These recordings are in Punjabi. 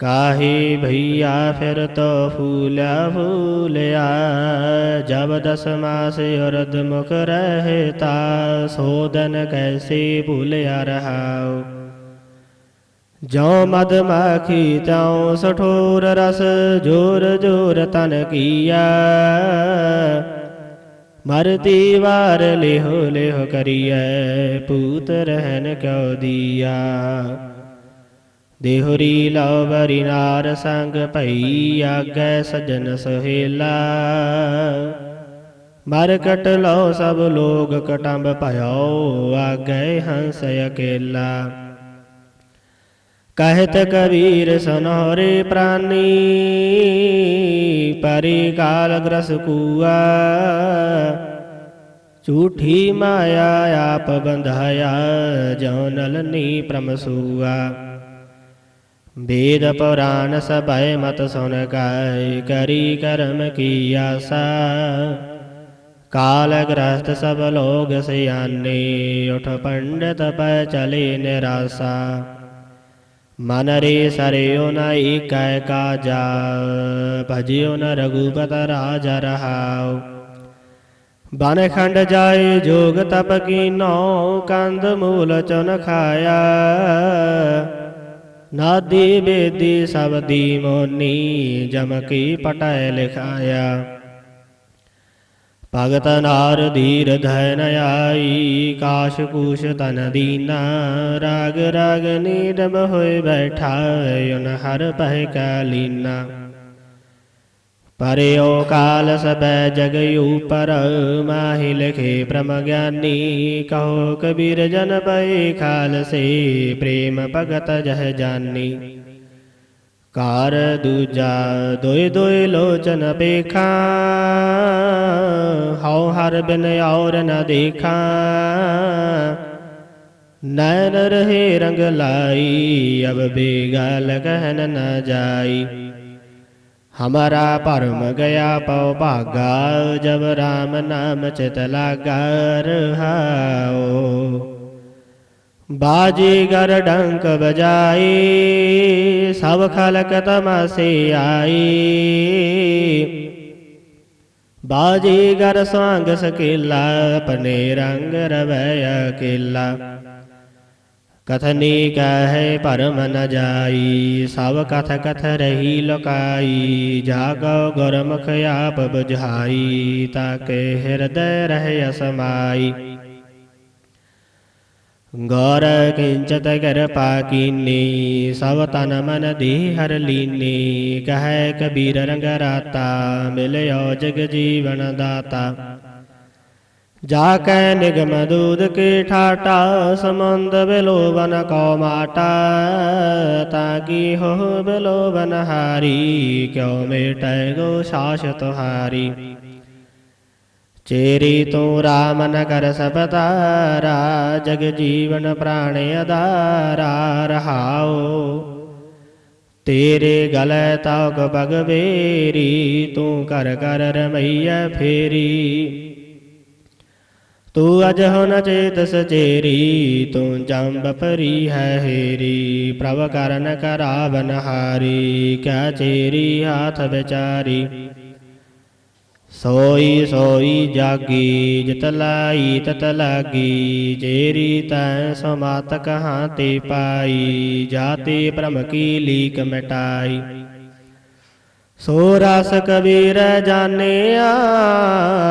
ਕਾਹੀ ਭਈਆ ਫਿਰ ਤੋ ਫੂਲਿਆ ਫੂਲਿਆ ਜਬ ਦਸ ਮਾਸ ਅਰਧ ਮੁਖ ਰਹਿਤਾ ਸੋਦਨ ਕੈਸੇ ਭੂਲਿਆ ਰਹਾਉ ਜੋ ਮਦ ਮਾਖੀ ਤਉ ਸਠੋਰ ਰਸ ਜੋਰ ਜੋਰ ਤਨ ਕੀਆ ਮਰਤੀ ਵਾਰ ਲਿਹੋ ਲਿਹੋ ਕਰੀਐ ਪੂਤ ਰਹਿਨ ਕਿਉ ਦੀਆ ਦੇਹੁਰੀ ਲਉ ਬਰੀ ਨਾਰ ਸੰਗ ਭਈ ਆਗੈ ਸਜਨ ਸਹੇਲਾ। ਮਰ ਕਟ ਲਉ ਸਭ ਲੋਗ ਕਟੰਬ ਭਇਓ, ਆਗੈ ਹੰਸ ਅਕੇਲਾ। ਕਹਿਤ ਕਬੀਰ ਸਨੋਰੇ ਪ੍ਰਾਨੀ ਪਰੀ ਕਾਲ ਗ੍ਰਸ ਕੂਆ। ਝੂਠੀ ਮਾਇਆ ਆਪ ਬੰਧਾਇਆ ਜੋ ਨਲਨੀ ਪ੍ਰਮਸੂਆ। ਵੇਦ ਪੁਰਾਨ ਸਭੈ ਮਤ ਸੁਨ ਕਾਇ ਕਰੀ ਕਰਮ ਕੀ ਆਸਾ। ਕਾਲ ਗ੍ਰਸਤ ਸਭ ਲੋਗ ਸਿਆਨੇ, ਉਠ ਪੰਡਤ ਪੈ ਚਲੇ ਨਿਰਾਸਾ। ਮਨ ਰੇ ਸਰਿਓ ਨ ਏਕੈ ਕਾਜਾ, ਭਜਿਓ ਨ ਰਘੂਪਤ ਰਾਜਾ ਰਹਾਉ। ਬਨ ਖੰਡ ਜਾਏ ਜੋਗ ਤਪ ਕੀਨੋ ਕੰਦ ਮੂਲ ਚੁਨ ਖਾਇਆ। ਨਾਦੀ ਬੇਦੀ ਸਬਦੀ ਮੋਨੀ, ਜਮ ਕੀ ਪਟੈ ਲਿਖਾਇਆ। ਭਗਤ ਨਾਰ ਧੀਰ ਧਨ ਆਈ, ਕਾਸ਼ ਕੂਸ਼ ਤਨ ਦੀਨਾ, ਰਾਗ ਰਾਗ ਨੀਡਮ ਹੋਏ ਬੈਠਾ ਉਨ ਹਰ ਪਹਿ ਕਾ ਲੀਨਾ। ਪਰਿਓ ਕਾਲ ਸਬੈ ਜਗ ਉਪਰ, ਮਾਹਿ ਲਖੇ ਪ੍ਰਮ ਗਿਆਨੀ, ਕਹੋ ਕਬੀਰ ਜਨ ਪਏ ਖਾਲਸੇ, ਪ੍ਰੇਮ ਭਗਤ ਜਹ ਜਾਨੀ। ਕਾਰ ਦੂਜਾ ਦੋਇ ਦੋਇ ਲੋਚਨ ਪੇਖਾ, ਹਉ ਹਰ ਬਿਨ ਔਰ ਨ ਦੇਖਾ। ਨੈਨ ਰਹੇ ਰੰਗ ਲਾਈ, ਅਬ ਬੇਗਾਲ ਕਹਿਨ ਨ ਜਾਈ। ਹਮਾਰਾ ਭਰਮ ਗਿਆ ਪਉ ਭਾਗਾ ਜਬ ਰਾਮ ਨਾਮ ਚਿਤ ਲਾਗਾ ਰਹਾਓ ਬਾਜੀ ਗਰ ਡੰਕ ਬਜਾਈ ਸਭ ਖਲਕ ਤਮਾਸੇ ਆਈ ਬਾਜੀ ਗਰ ਸਵਾੰਗ ਸਕੇਲਾ ਆਪਣੇ ਰੰਗ ਰਵੈ ਅਕੇਲਾ ਕਥਨੀ ਕਹੈ ਪਰਮ ਨ ਜਾਈ, ਸਭ ਕਥ ਕਥ ਰਹੀ ਲੁਕਾਈ, ਜਾਗੋ ਗੁਰਮੁਖ ਆਪ ਬੁਝਾਈ, ਤਾਕੇ ਹਿਰਦੈ ਰਹਿ ਅਸਮਾਈ। ਗੌਰ ਕਿੰਚਤ ਕਿਰਪਾ ਕੀਨੀ, ਸਭ ਤਨ ਮਨ ਦੇ ਹਰ ਲੀਨੀ, ਕਹੈ ਕਬੀਰ ਰੰਗ ਰਾਤਾ, ਮਿਲਿਓ ਜਗ ਜੀਵਨ ਦਾਤਾ। ਜਾ ਕੈ ਨਿਗਮ ਦੂਧ ਕੇ ਠਾਟਾ, ਸਮੰਦ ਬਿਲੋਵਨ ਕੋ ਮਾਟਾ, ਤਾਂ ਕੀ ਹੋ ਬਿਲੋਵਨ ਹਾਰੀ, ਕਿਉ ਮੇਟੈ ਗੋ ਸਾਸ ਤੁਹਾਰੀ ਚੇਰੀ ਤੂੰ ਰਾਮ ਨ ਕਰ ਸਬਤਾਰਾ ਜਗ ਜੀਵਨ ਪ੍ਰਾਣ ਅਦਾਰਾ ਰਹਾਓ ਤੇਰੇ ਗਲੇ ਤਾਕ ਬਗਵੇਰੀ, ਤੂੰ ਕਰ ਕਰ ਰਮਈਆ ਫੇਰੀ। ਤੂੰ ਅਜ ਹੋ ਨ ਚੇਤ ਸਚੇਰੀ, ਤੂੰ ਜੰਬ ਪਰੀ ਹੈ ਹੇਰੀ, ਪ੍ਰਭ ਕਰਨ ਕਰਾਵਨ ਹਾਰੀ ਕਿਆ ਚੇਰੀ ਹਾਥ ਵਿਚਾਰੀ। ਸੋਈ ਸੋਈ ਜਾਗੀ, ਜਿਤ ਲਾਈ ਤਤ ਲਾਗੀ, ਜੇਰੀ ਤੈ ਸਮਾਤ ਕਹਾਂ ਤੇ ਪਾਈ, ਜਾਤੇ ਭ੍ਰਮ ਕੀ ਲੀਕ ਮਿਟਾਈ। ਸੋ ਰਸ ਕਬੀਰ ਜਾਣਿਆ,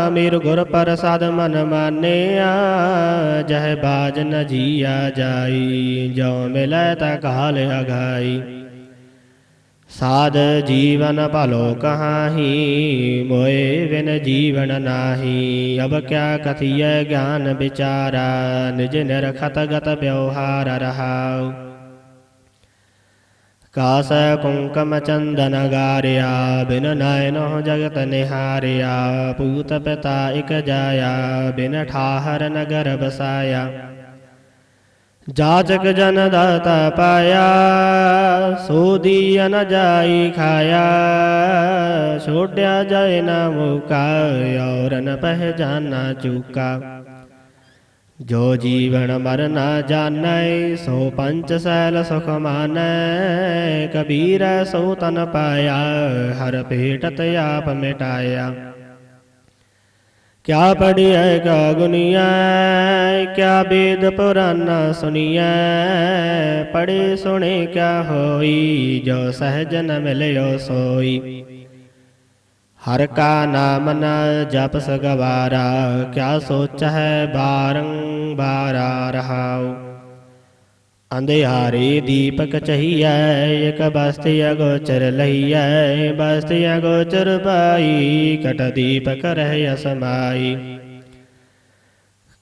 ਮੇਰ ਗੁਰ ਪ੍ਰਸਾਦ ਮਨ ਮਾਨਿਆ, ਜਹ ਬਾਜ ਨ ਜੀਆ ਜਾਈ ਜੋ ਮਿਲੈ ਤਾ ਕਾਲ ਅਗਾਈ। ਸਾਧ ਜੀਵਨ ਭਲੋ ਕਹਾਹੀ, ਮੋਏ ਬਿਨ ਜੀਵਨ ਨਾਹੀ, ਅਬ ਕਿਆ ਕਥੀਐ ਗਿਆਨ ਵਿਚਾਰਾ, ਨਿਜ ਨਿਰਖਤ ਗਤ ਵਿਵਹਾਰ ਰਹਾਉ। ਕਾਸ ਕੁੰਕਮ ਚੰਦਨ ਗਾਰਿਆ ਬਿਨ ਨਾਇਨੋ ਜਗਤ ਨਿਹਾਰਿਆ ਪੂਤ ਪਿਤਾ ਇਕ ਜਾਇਆ ਬਿਨ ਠਾਹਰ ਨਗਰ ਬਸਾਇਆ ਜਾਜਕ ਜਨ ਦਾਤਾ ਪਾਇਆ ਸੋਦੀ ਨ ਜਾਈ ਖਾਇਆ ਛੋੜਿਆ ਜਾਏ ਨਾ ਮੁਕਾ ਔਰ ਨ ਪਹਿਚਾਨਾ ਚੁਕਾ ਜੋ ਜੀਵਨ ਮਰਨ ਜਾਣੈ, ਸੋ ਪੰਚ ਸੈਲ ਸੁਖ ਮਾਨੈ। ਕਬੀਰ ਸੋ ਤਨ ਪਾਇਆ, ਹਰ ਭੇਟਤ ਆਪ ਮਿਟਾਇਆ। ਕਿਆ ਪੜਿਐ ਕਾ ਗੁਨੀਐ, ਕਿਆ ਬੇਦ ਪੁਰਾਨਾ ਸੁਣੀਐ ਪੜੇ ਸੁਣੇ ਕਿਆ ਹੋਈ, ਜੋ ਸਹਿਜ ਨ ਮਿਲਿਓ ਸੋਈ। ਹਰ ਕਾ ਨਾਮ ਨ ਜਪ ਗਵਾਰਾ ਕਿਆ ਸੋਚ ਹੈ ਬਾਰੰਬਾਰਾ ਰਹਾਉ। ਅੰਧਿਆਰੇ ਦੀਪਕ ਚਹੀਐ, ਇਕ ਬਸਤੀ ਅਗੋਚਰ ਲਈਐ ਬਸਤੀ ਅਗੋਚਰ ਪਾਈ, ਕਟ ਦੀਪਕ ਰਹਿ ਅਸਮਾਈ।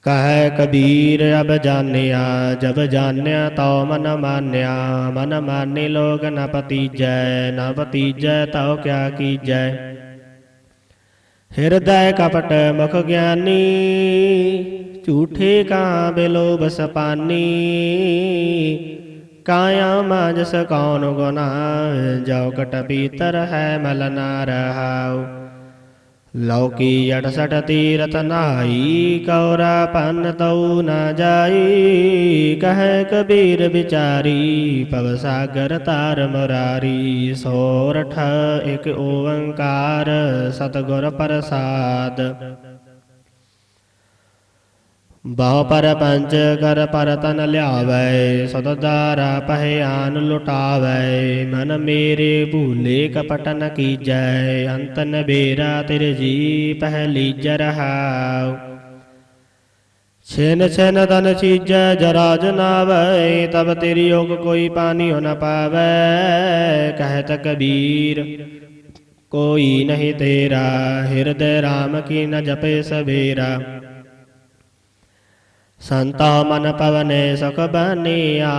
ਕਹੈ ਕਬੀਰ, ਅਬ ਜਾਣਿਆ, ਜਬ ਜਾਣਿਆ ਤਉ ਮਨ ਮਾਨਿਆ, ਮਨ ਮਾਨੇ ਲੋਗ ਨ ਪਤੀਜੈ ਨ ਪਤੀਜੈ ਤਉ ਕਿਆ ਕੀਜੈ। ਹਿਰਦੈ ਕਪਟ ਮੁਖ ਗਿਆਨੀ, ਝੂਠੇ ਕਾਂ ਬਿਲੋ ਬਸ ਪਾਨੀ ਕਾਇਆ ਮਾਜਸ ਕੌਣ ਗੁਨਾ ਜੋ ਕਟ ਪੀਤਰ ਹੈ ਮਲ ਨਾ ਰਹਾਉ। ਲੌਕੀ 68 ਤੀਰਥ ਨਾਈ ਕੌਰਾ ਪੰਨ ਤਉ ਨਾ ਜਾਈ ਕਹਿ ਕਬੀਰ ਵਿਚਾਰੀ ਪਵ ਸਾਗਰ ਤਾਰ ਮੁਰਾਰੀ ਸੋਰਠ ਇਕ ਓੰਕਾਰ ਸਤਿਗੁਰ ਪ੍ਰਸਾਦ ਬਹੁ ਪਰ ਪੰਚ ਕਰ ਪਰ ਤਨ ਲਿਆਵੈ ਸਦ ਦਾਰਾ ਪਹਿਆਨ ਲੁਟਾਵੈ, ਮਨ ਮੇਰੇ ਭੂਲੇ ਕਪਟ ਨ ਕੀਜੈ, ਅੰਤ ਨ ਬੇਰਾ ਤੇਰੇ ਜੀ ਪਹਿਲੀ ਜਰਹਾਉ ਛੇਨ ਛੇਨ ਤਨ ਚੀਜੈ, ਜਰਾ ਜਨਾਵੈ, ਤਬ ਤੇਰੀ ਓਗ ਕੋਈ ਪਾਣੀ ਹੋ ਨ ਪਾਵੈ ਕਹਿਤ ਕਬੀਰ ਕੋਈ ਨਹੀਂ ਤੇਰਾ, ਹਿਰਦੈ ਰਾਮ ਕੀ ਨ ਜਪੇ ਸਵੇਰਾ। ਸੰਤਾ ਮਨ ਪਵਨੇ ਸੁਖ ਬਨਿਆ,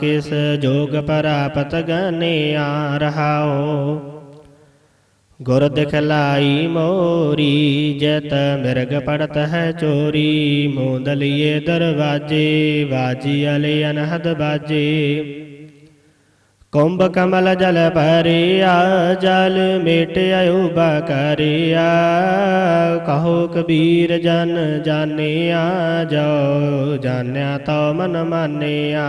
ਕਿਸ ਜੋਗ ਪ੍ਰਾਪਤ ਗਨਿਆ ਰਹਾਓ ਗੁਰ ਦਿਖਲਾਈ ਮੋਰੀ, ਜਤ ਮਿਰਗ ਪੜਤ ਹੈ ਚੋਰੀ। ਮੋਦਲੀਏ ਦਰਵਾਜੇ ਬਾਜੀ ਅਲੇ ਅਨਹਦ ਬਾਜੇ। ਕੁੰਭ ਕਮਲ ਜਲ ਭਰਿਆ, ਜਲ ਮੇਟਿਆ, ਉਬਾ ਕਰਿਆ। ਕਹੋ ਕਬੀਰ ਜਨ ਜਾਣਿਆ ਜੋ ਜਾਣਿਆ ਤਉ ਮਨ ਮਾਨਿਆ।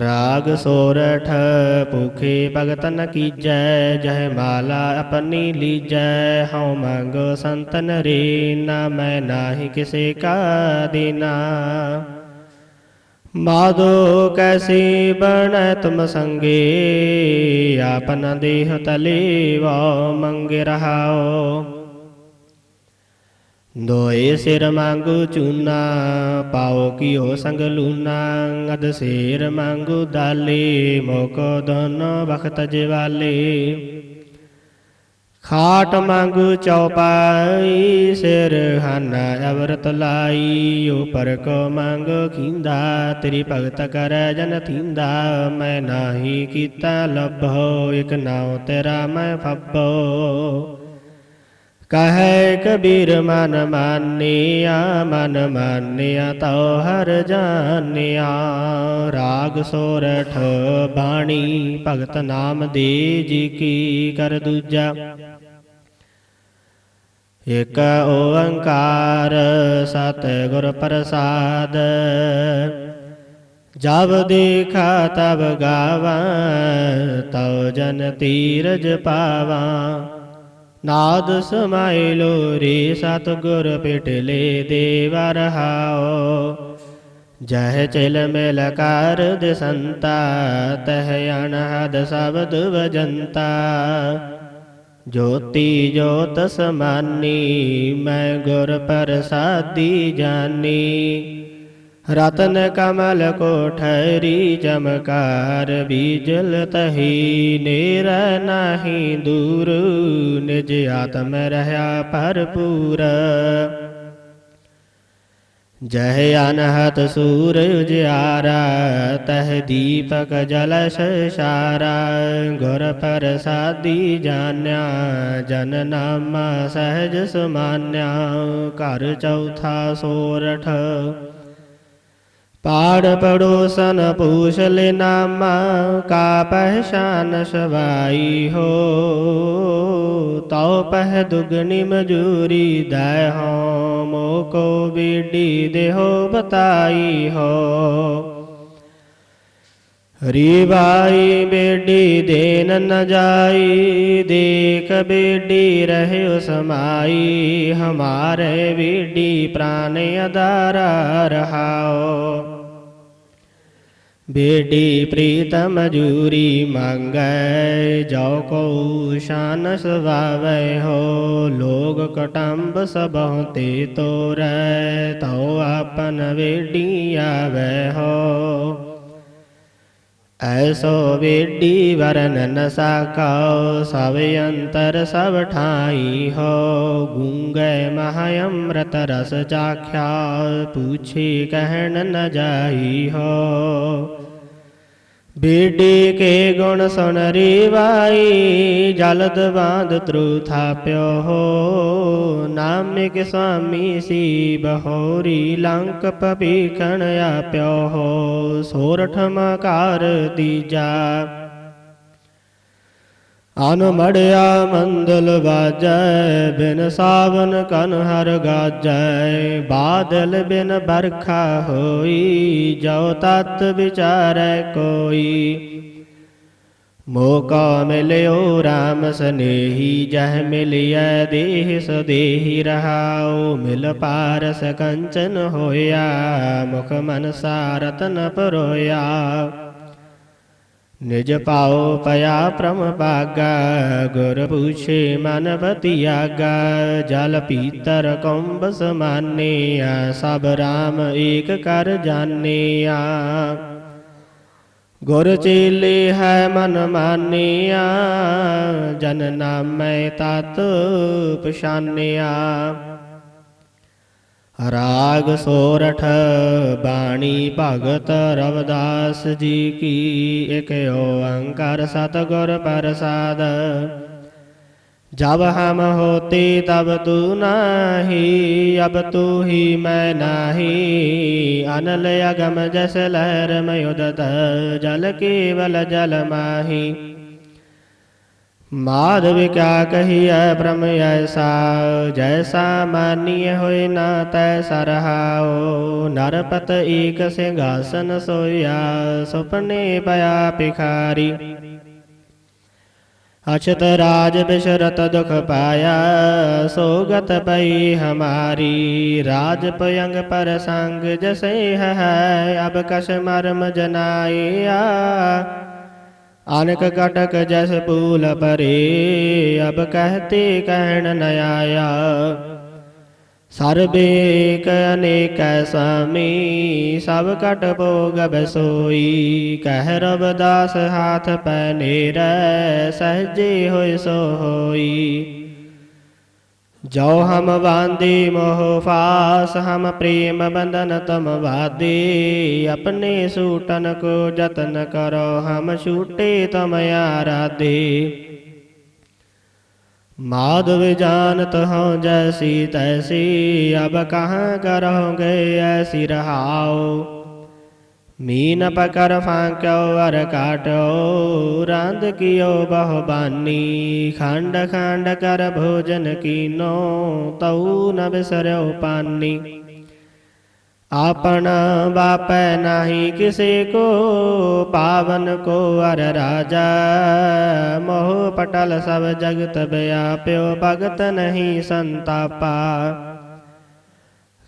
ਰਾਗ ਸੋਰਠ ਭੁਖੇ ਭਗਤ ਨ ਕੀਜੈ, ਜਹ ਮਾਲਾ ਆਪਣੀ ਲੀਜੈ, ਹਉ ਮੰਗੋ ਸੰਤਨ ਰੇ ਨਾ, ਮੈਂ ਨਾਹੀ ਕਿਸੇ ਕਾ ਦੀਨਾ। ਮਾਧੋ ਕੈਸੀ ਬਣੈ ਤੁਮ ਸੰਗੇ ਆਪਨ ਦੇਹ ਤਲੇ ਵਾ ਮੰਗ ਰਹਾਓ। ਦੋਏ ਸਿਰ ਮੰਗੂ ਚੂਨਾ, ਪਾਓ ਕੀਓ ਸੰਗ ਲੂਨਾ ਅਦ ਸਿਰ ਮੰਗੂ ਦਾਲੇ, ਮੋਕੋ ਦੋਨੋ ਬਖਤ ਜਵਾਲੇ। ਖਾਟ ਮੰਗੂ ਚੌਪਾਈ, ਸਿਰ ਹਾਨਾ ਅਵਰਤ ਲਾਈ। ਉਪਰ ਕੋ ਮੰਗ ਖਿੰਦਾ, ਤੇਰੀ ਭਗਤ ਕਰੈ ਜਨ ਥਿੰਦਾ। ਮੈਂ ਨਾਹੀ ਕੀਤਾ ਲੱਭੋ, ਇਕ ਨਾਉ ਤੇਰਾ ਮੈਂ ਫੱਬੋ। ਕਹੈ ਕਬੀਰ ਮਨ ਮਾਨਿਆ ਮਨ ਮਾਨਿਆ, ਤਉ ਹਰ ਜਾਣਿਆ। ਰਾਗ ਸੋਰਠ ਬਾਣੀ, ਭਗਤ ਨਾਮ ਦੇ ਜੀ ਕੀ ਕਰ ਦੂਜਾ। ਇਕ ਓੰਕਾਰ ਸਤ ਗੁਰ ਪ੍ਰਸਾਦ, ਜਬ ਦੇਖਾ ਤਬ ਗਾਵਾਂ, ਤਉ ਜਨ ਤੀਰਜ ਪਾਵਾ। ਨਾਦ ਸਮਾਇ ਲੋਰੀ ਸਤ ਗੁਰ ਪਿਟਲੇ ਦੇਵਰ ਰਹਾਓ। ਜਹ ਚਿਲ ਮਿਲ ਕਰ ਦਸੰਤਾ, ਤਹ ਅਨਹਦ ਸ਼ਬਦ ਵਜੰਤਾ। ਜੋਤੀ ਜੋਤ ਸਮਾਨੀ, ਮੈਂ ਗੁਰ ਪ੍ਰਸਾਦੀ ਜਾਨੀ। ਰਤਨ ਕਮਲ ਕੋਠਰੀ ਚਮਕਾਰ, ਬੀਜਲ ਤਹੀ ਨੇਰ ਨਾਹੀ ਦੂਰ, ਨਿਜ ਆਤਮ ਰਹਾ ਭਰਪੂਰ। ਜਹ ਅਨਹਤ ਸੂਰਜ ਉਜਿਆਰਾ ਤਹ ਦੀਪਕ ਜਲ ਸਾਰਾ ਗੁਰ ਪ੍ਰਸਾਦੀ ਜਾਣਿਆ, ਜਨ ਨਾਮ ਸਹਿਜ ਸੁਮਾਨਿਆ। ਘਰ ਚੌਥਾ ਸੋਰਠ ਪਾੜ ਪੜੋਸਨ ਪੂਛ ਲੈ ਨਾਮਾ ਕਾ ਪਹਿਚਾਨ ਸਵਾਈ ਹੋ ਤਉ ਪਹਿ ਦੁਗਣੀ ਮਜੂਰੀ ਦੈ ਹੋ ਮੋ ਕੋ ਬੀਡੀ ਦੇਹੋ ਬਤਾਈ ਹੋ ਹਰੀ ਬਾਈ ਬੇਡੀ ਦੇਨ ਨ ਜਾਈ ਦੇਖ ਬੇਡੀ ਰਹਿਓ ਸਮਾਈ ਹਮਾਰੇ ਬੇਡੀ ਪ੍ਰਾਨ ਅਦਾਰਾ ਰਹਾਓ ਬੇੜੀ ਪ੍ਰੀਤਮ ਜੂਰੀ ਮੰਗੈ, ਜੋ ਕੋ ਸ਼ਾਨ ਸੁਭਾਵੈ ਹੋ, ਲੋਗ ਕਟੰਬ ਸਭਉ ਤੇ ਤੋਰੈ, ਤਉ ਆਪਨ ਵੇੜੀ ਆਵੈ ਹੋ। ऐसो बेडी वरन न अंतर सब ठाई हो। गूंगे महाअमृत रस चाख्या पूछे कहन न जाई हो ਬੇਡੇ ਕੇ ਗੁਣ ਸੁਣ ਰੀਵਾਈ, ਜਲਦ ਬਾਂਧ ਤਰੂ ਥਾਪਿਓ। ਹੋ ਨਾਮਿਕ ਸੁਆਮੀ ਸੀ ਬਹੋਰੀ ਲੰਕ ਪਵੀਖਣ ਆਪਿਓ। ਹੋ ਸੋਰਠ ਮਕਾਰ ਦੀਜਾ दीजा ਅਨਮੜਿਆ ਮੰਦਲ ਵਾਜੈ, ਬਿਨ ਸਾਵਨ ਕਨ ਹਰ ਗਾਜੈ। ਬਾਦਲ ਬਿਨ ਬਰਖਾ ਹੋਈ, ਜੋ ਤਤ ਵਿਚਾਰੈ ਕੋਈ। ਮੋਕਾ ਮਿਲਿਓ RAM ਸਨੇਹੀ, ਜਹ ਮਿਲਿਐ ਦੇਹ ਸਦੇਹੀ ਰਹਾਉ। ਮਿਲ ਪਾਰਸ ਕੰਚਨ ਹੋਇਆ, ਮੁਖ ਮਨ ਸਾਰਤਨ ਪਰੋਇਆ। ਨਿਜ ਪਾਉ ਪਿਆ ਪ੍ਰਮ ਭਾਗਾ, ਗੁਰ ਪੂਛੇ ਮਨ ਬਤਿਆਗਾ, ਜਲ ਪੀਤਰ ਕੰਬ ਸਮਾਨਿਆ, ਸਭ RAM ਏਕ ਕਰ ਜਾਣਿਆ। ਗੁਰ ਚੇਲੇ ਹੈ ਮਨ ਮਾਨਿਆ, ਜਨ ਨਾਮੈ ਤਤ ਪਛਾਨਿਆ। ਰਾਗ ਸੋਰਠ, ਬਾਣੀ ਭਗਤ ਰਵਦਾਸ ਜੀ ਕੀ ਇਕ ਓੰਕਾਰ ਸਤਗੁਰ ਪ੍ਰਸਾਦ। ਜਬ ਹਮ ਹੋਤੇ ਤਬ ਤੂ ਨਾਹੀ, ਅਬ ਤੂ ਹੀ ਮੈਂ ਨਾਹੀ। ਅਨਲ ਅਗਮ ਜਸ ਲਹਿਰ ਮਯੁਦਤ, ਜਲ ਕੇਵਲ ਜਲ ਮਾਹੀ। ਮਾਧਵ ਕਿਆ ਕਹੀਐ ਬ੍ਰਹਮ ਐਸਾ, ਜੈਸਾ ਮਾਨੀਐ ਹੋਇ ਨਾ ਤੈ ਸਰਹਾਉ। ਨਰਪਤ ਏਕ ਸਿੰਘਾਸਨ ਸੋਇਆ, ਸੁਪਨੇ ਪਿਆ ਪਿਖਾਰੀ ਅਛਤ ਰਾਜ ਬਿਸ਼ਰਤ ਦੁਖ ਪਾਇਆ, ਸੋਗਤ ਪਈ ਹਮਾਰੀ। ਰਾਜ ਪਯੰਗ ਪਰ ਸੰਗ ਜਸੇ ਹੈ, ਅਬ ਕਸ਼ ਮਰਮ ਜਨਾਇਆ। ਅਨਕ ਕਟਕ ਜਸ ਪੂਲ ਪਰੇ, ਅਬ ਕਹਤੇ ਕਹਿਣ ਨ ਆਇਆ। ਸਰਬੇਕ ਅਨੇਕੈ ਸਾਮੀ, ਸਭ ਕਟ ਭੋਗ ਬਸੋਈ। ਕਹਿ ਰਬ ਦਾਸ ਹਾਥ ਪੈ ਨੇਰੈ, ਸਹਜੇ ਹੋਇ ਸੋ ਹੋਈ। ਜੋ ਹਮ ਵਾਂਦੀ ਮੋਹ ਫਾਸ, ਹਮ ਪ੍ਰੇਮ ਬੰਧਨ ਤਮ ਵਾਦੀ। ਆਪਣੇ ਸੂਟਨ ਕੋ ਜਤਨ ਕਰੋ, ਹਮ ਛੂਟੇ ਤਮ ਆਰਾਦੇ ਮਾਧਵ ਜਾਣਤ ਹਉ ਜੈਸੀ ਤੈਸੀ, ਅਬ ਕਹਾਂ ਕਰੋਗੇ ਐਸੀ ਰਹਾਓ ਮੀਨ ਪਕਰ ਫਾਂਕਿਓ ਵਰ ਕਾਟਿਓ ਰੰਦ ਕੀਓ ਬਹੁ ਬਾਨੀ ਖੰਡ ਖੰਡ ਕਰ ਭੋਜਨ ਕੀਨੋ, ਤਉ ਨ ਬਿਸਰਿਓ ਪਾਨੀ। ਆਪਣ ਬਾਪੈ ਨਾਹੀ ਕਿਸੇ ਕੋ, ਪਾਵਨ ਕੋ, ਅਰ ਰਾਜਾ। ਮੋਹ ਪਟਲ ਸਭ ਜਗਤ ਬਿਆਪਿਓ ਭਗਤ ਨਹੀਂ ਸੰਤਾਪਾ।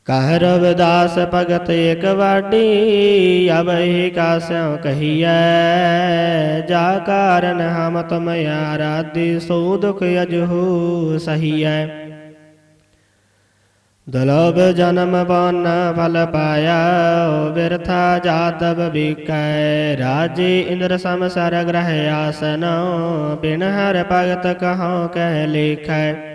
ਕਹਿ ਰਵਿਦਾਸ ਭਗਤ ਇਕ ਵਾਡੀ ਅਬ ਏਕਾ ਸਿਉ ਕਹੀਐ। ਜਾ ਕਾਰਨ ਹਮ ਤੁਮ ਆਰਾਧੀ, ਸੋ ਦੁਖ ਅਜਹੂ ਸਹੀਐ। ਦਲਬ ਜਨਮ ਬਨ ਫਲ ਪਾਇਆ, ਬਿਰਥਾ ਜਾਤਵ ਬਿਕੈ। ਰਾਜੇ ਇੰਦਰ ਸਮ ਸਰ ਗ੍ਰਹਿ ਆਸਨ, ਬਿਨ ਹਰ ਭਗਤ ਕਹਉ ਕਹਿ ਲੇਖੈ।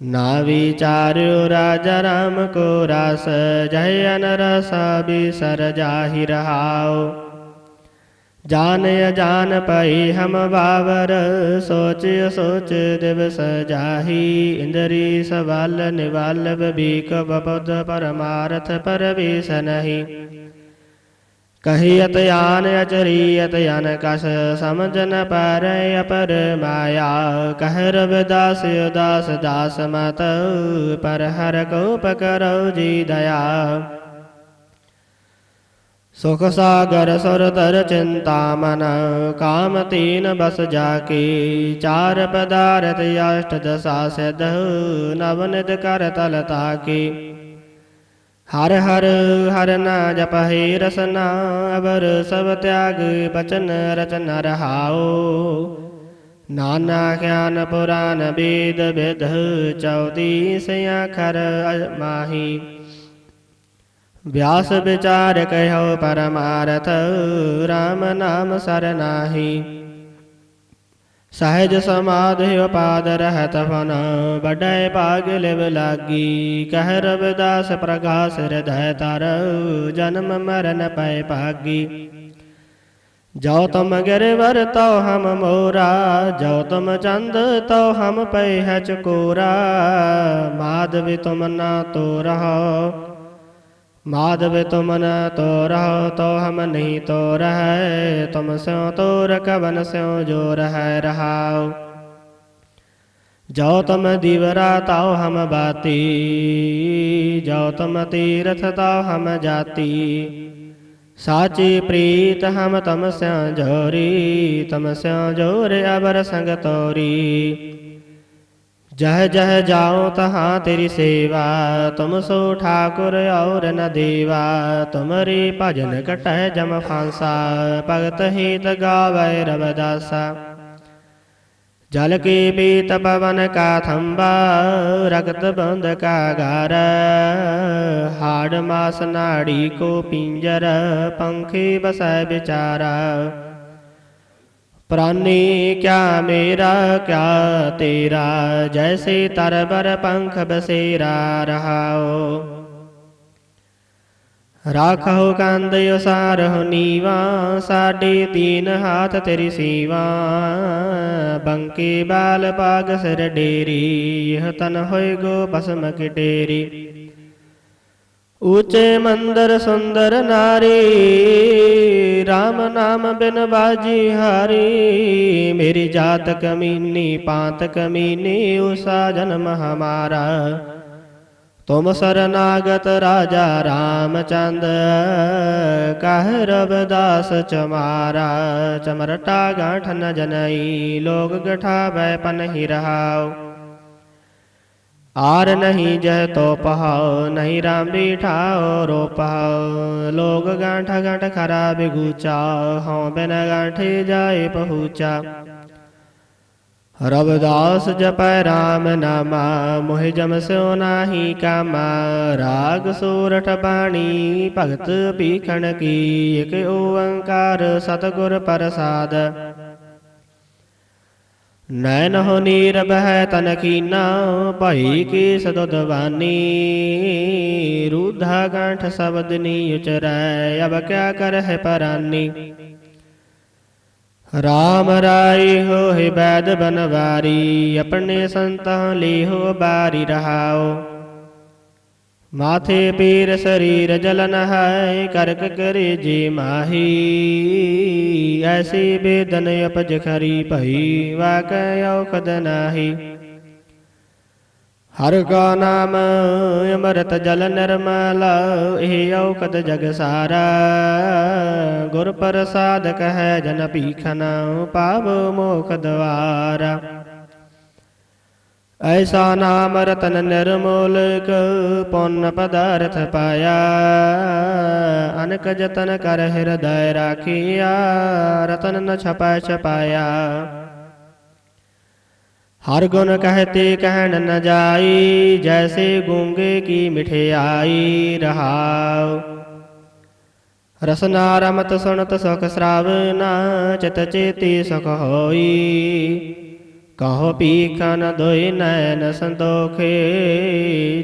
ਨਾ ਵਿਚਾਰਿਓ ਰਾਜਾ ਰਾਮ ਕੋ ਰਸ, ਜੈ ਅਨਰਸ ਬਿਸਰ ਜਾਹਿ ਰਹਾਉ। ਜਾਨ ਅਜਾਨ ਪਈ ਹਮ ਬਾਵਰ, ਸੋਚ ਸੋਚ ਦਿਵਸ ਜਾਹੀ ਇੰਦਰੀ ਸਵਾਲ ਨਿਵਾਲ ਬੀਕ ਬਪਦ ਪਰਮਾਰਥ ਪਰਵੇਸ ਨਹੀਂ। ਕਹੀਅਤ ਆਨ ਅਚਰੀਅਤ ਅਨ ਕਸ ਸਮਝ ਨ ਪਾਰੈ ਅਪਰ ਮਾਇਆ। ਕਹਿ ਰਵਿਦਾਸ, ਉਦਾਸ, ਦਾਸ ਮਤ, ਪਰ ਹਰ ਕੋ ਪਕਰਉ ਜੀ ਦਇਆ। ਸੁਖ ਸਾਗਰ ਸੁਰ ਤਰ ਚਿੰਤਾ ਮਨ, ਕਾਮ ਤੀਨ ਬਸ ਜਾਕੀ। ਚਾਰ ਪਦਾਰਥ ਅਸ਼ਟ ਦਸਾ ਸਿਧ, ਨਵ ਨਿਧ ਕਰ ਤਲ ਤਾਕੀ। ਹਰ ਹਰ ਹਰ ਨਾ ਜਪਹਿ ਰਸਨਾ ਅਵਰ ਸਭ ਤਿਆਗ ਬਚਨ ਰਚਨ ਰਹਾਓ ਨਾਨਾ ਗਿਆਨ ਪੁਰਾਨ ਬੇਦ ਵਿਧ ਚੌਦੀ ਸਿਆ ਖਰ ਮਾਹੀ। ਵਿਆਸ ਵਿਚਾਰ ਕਹਿਓ ਪਰਮਾਰਥ RAM ਨਾਮ ਸਰਨਾਹੀ ਸਹਿਜ ਸਮਾਧਿ ਉਪਾਦ ਰਹਿਤ ਫਨ, ਵੱਡੈ ਭਾਗ ਲਿਵ ਲਾਗੀ। ਕਹਿ ਰਵਿਦਾਸ ਪ੍ਰਗਾਸ ਹਿਰਦੈ ਤਰ, ਜਨਮ ਮਰਨ ਪੈ ਭਾਗੀ। ਜੋ ਤੁਮ ਗਿਰਵਰ ਤੋ ਹਮ ਮੋਰਾ, ਜੋ ਤੁਮ ਚੰਦ ਤੋ ਹਮ ਪੈ ਹੈ ਚਕੋਰਾ ਮਾਧਵ ਤੁਮ ਨਾ ਤੋ ਰਹੋ। ਮਾਧਵ ਤੁਮਨ ਤੋ ਰਹੁ ਤੋ ਹਮ ਨਹੀਂ ਤੋ ਰਹੈ ਤੁਮ ਸਿਉ ਤੋ ਰਕਵਨ ਸਿਉ ਜੋ ਰਹੈ ਰਹਾਉ। ਜੋ ਤਮ ਦੀਵਰਾ ਤਾਉ ਹਮ ਬਾਤੀ, ਜੋ ਤਮ ਤੀਰਥ ਤਾਉ ਹਮ ਜਾਤੀ। ਸਾਚੀ ਪ੍ਰੀਤ ਹਮ ਤਮ ਸਿਉ ਜੋਰੀ, ਤਮ ਸਿਉ ਜੋਰ ਅਬਰ ਸੰਗ ਤੋਰੀ। ਜਹ ਜਹ ਜਾਉ ਤਹਾਂ ਤੇਰੀ ਸੇਵਾ, ਤੁਮ ਸੋ ਠਾਕੁਰ ਔਰ ਨ ਦੇਵਾ, ਤੁਮਰੀ ਭਜਨ ਕਟਹਿ ਜਮ ਫਾਂਸਾ, ਭਗਤ ਹੀਤ ਗਾਵੈ ਰਵਦਾਸਾ। ਜਲ ਕੀ ਪੀਤ ਪਵਨ ਕਾ ਥੰਬਾ, ਰਗਤ ਬੰਦ ਕਾ ਗਾਰ ਹਾੜ ਮਾਸ ਨਾੜੀ ਕੋ ਪਿੰਜਰ, ਪੰਖੀ ਬਸੈ ਵਿਚਾਰਾ। ਪ੍ਰਾਨੀ ਕਿਆ ਮੇਰਾ ਕਿਆ ਤੇਰਾ ਜੈਸੇ ਤਰਬਰ ਪੰਖ ਬਸੇਰਾ ਰਹਾਓ ਰਾਖਹੁ ਕੰਦ ਉਸਾਰਹੁ ਨੀਵਾ ਸਾਡੇ ਤੀਨ ਹਾਥ ਤੇਰੀ ਸੀਵਾ ਬੰਕੇ ਬਾਲ ਪਾਗ ਸਿਰ ਡੇਰੀ ਇਹ ਤਨ ਹੋਏ ਗੋ ਬਸਮ ਕੀ ਡੇਰੀ ਊਚੇ ਮੰਦਰ ਸੁੰਦਰ ਨਾਰੀ RAM ਨਾਮ ਬਿਨ ਬਾਜੀ ਹਾਰੀ। ਮੇਰੀ ਜਾਤ ਕਮੀਨੀ, ਪਾਂਤ ਕਮੀਨੀ ਉਸਾ ਜਨਮ ਹਮਾਰਾ। ਤੁਮ ਸਰਨਾਗਤ ਰਾਜਾ ਰਾਮਚੰਦ, ਕਹ ਰਵਦਾਸ ਚਮਾਰਾ। ਚਮਰਟਾ ਗਾਠਨ ਜਨਈ ਲੋਗ ਗਠਾਵੈ ਪਨਹਿ ਰਹਾਓ ਆਰ ਨਹੀਂ ਜਹ ਤੋ ਪਹਾਉ ਨਹੀਂ ਰਾਮ ਬਿਠਾਉ ਰੋ ਪਹਾਉ ਲੋਗ ਗਾਂਠ ਗਾਂਠ ਖਰਾ ਬਿਗੂਚਾ, ਹਉ ਬਿਨ ਗਾਂਠੇ ਜਾਏ ਪਹੂਚਾ। ਰਵਿਦਾਸ ਜਪੈ RAM ਨਾਮਾ, ਮੋਹਿ ਜਮ ਸਿਉ ਨਾਹੀ ਕਾਮਾ। ਰਾਗ ਸੂਰਠ ਬਾਣੀ, ਭਗਤ ਭੀਖਣ ਕੀ, ਇਕ ਓੰਕਾਰ ਸਤਗੁਰ ਪ੍ਰਸਾਦ। ਨੈਨ ਹੋ ਨੀਰ ਬਹਿ ਤਨ ਕੀਨਾ, ਭਾਈ ਕੀ ਸਦੁਦ ਬਾਨੀ। ਰੂਧਾ ਗੰਠ ਸ਼ਬਦ ਨੀ ਉਚਰੈ, ਅਬ ਕਿਆ ਕਰਹਿ ਪਰਾਨੀ। ਰਾਮ ਰਾਈ ਹੋਹਿ ਬੈਦ ਬਨਵਾਰੀ, ਆਪਣੇ ਸੰਤਾਂ ਲੀਹੋ ਬਾਰੀ ਰਹਾਓ। ਮਾਥੇ ਪੀਰ ਸਰੀਰ ਜਲਨ ਹੈ, ਕਰਕ ਕਰੇ ਜੀ ਮਾਹੀ। ਐਸੀ ਬੇਦਨ ਅਪਜ ਖਰੀ ਭਈ, ਵਾਕੈ ਔਖਦ ਨਾਹੀ। ਹਰ ਕਾ ਨਾਮ ਅਮਰਤ ਜਲ ਨਿਰਮਲ, ਇਹ ਔਖਦ ਜਗ ਸਾਰਾ। ਗੁਰ ਪ੍ਰਸਾਦ ਕਹੈ ਜਨ ਭੀਖਨ, ਪਾਵ ਮੋਖ ਦਵਾਰਾ। ਐਸਾ ਨਾਮ ਰਤਨ ਨਿਰਮੋਲਕ ਪੁੰਨ ਪਦਾਰਥ ਪਾਇਆ ਅਨਕ ਜਤਨ ਕਰ ਹਿਰਦੈ ਰਾਖਿਆ ਰਤਨ ਨ ਛਪੈ ਛਪਾਇਆ ਹਰ ਗੁਣ ਕਹਤੇ ਕਹਿਣ ਨ ਜਾਈ ਜੈਸੇ ਗੂੰਗੇ ਕੀ ਮਿਠਿਆਈ ਰਹਾਉ ਰਸਨਾ ਰਮਤ ਸੁਣਤ ਸੁਖ ਸਰਾਵਨਾ ਚਿਤ ਚੇਤੀ ਸੁਖ ਹੋਈ ਕਹੋ ਪੀਖਨ ਦੋਇ ਨੈਨ ਸੰਤੋਖੇ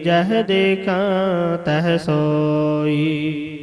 ਜਹ ਦੇਖਾਂ ਤਹ ਸੋਈ।